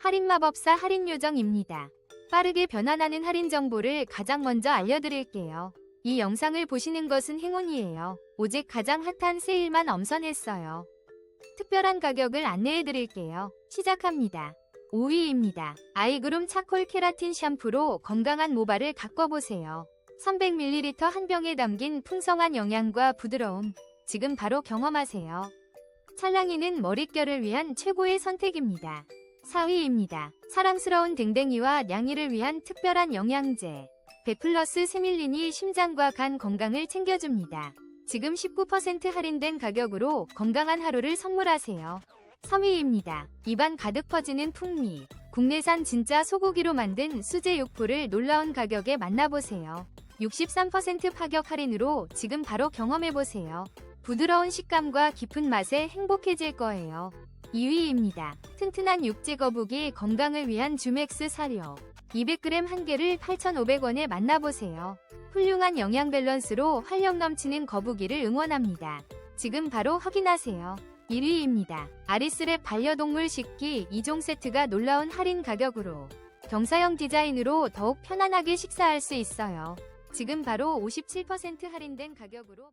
할인마법사 할인요정입니다. 빠르게 변환하는 할인 정보를 가장 먼저 알려드릴게요. 이 영상을 보시는 것은 행운이에요. 오직 가장 핫한 세일만 엄선했어요. 특별한 가격을 안내해드릴게요. 시작합니다. 5위입니다. 아이그룸 차콜 케라틴 샴푸로 건강한 모발을 가꿔보세요. 300ml 한 병에 담긴 풍성한 영양과 부드러움. 지금 바로 경험하세요. 찰랑이는 머릿결을 위한 최고의 선택입니다. 4위입니다. 사랑스러운 댕댕이와 냥이를 위한 특별한 영양제. 베플러스 세밀린이 심장과 간 건강을 챙겨줍니다. 지금 19% 할인된 가격으로 건강한 하루를 선물하세요. 3위입니다. 입안 가득 퍼지는 풍미. 국내산 진짜 소고기로 만든 수제 육포를 놀라운 가격에 만나보세요. 63% 파격 할인으로 지금 바로 경험해보세요. 부드러운 식감과 깊은 맛에 행복해질 거예요. 2위입니다. 튼튼한 육지 거북이 건강을 위한 주맥스 사료. 200g 한 개를 8,500원에 만나보세요. 훌륭한 영양 밸런스로 활력 넘치는 거북이를 응원합니다. 지금 바로 확인하세요. 1위입니다. 아리스랩 반려동물 식기 2종 세트가 놀라운 할인 가격으로 경사형 디자인으로 더욱 편안하게 식사할 수 있어요. 지금 바로 57% 할인된 가격으로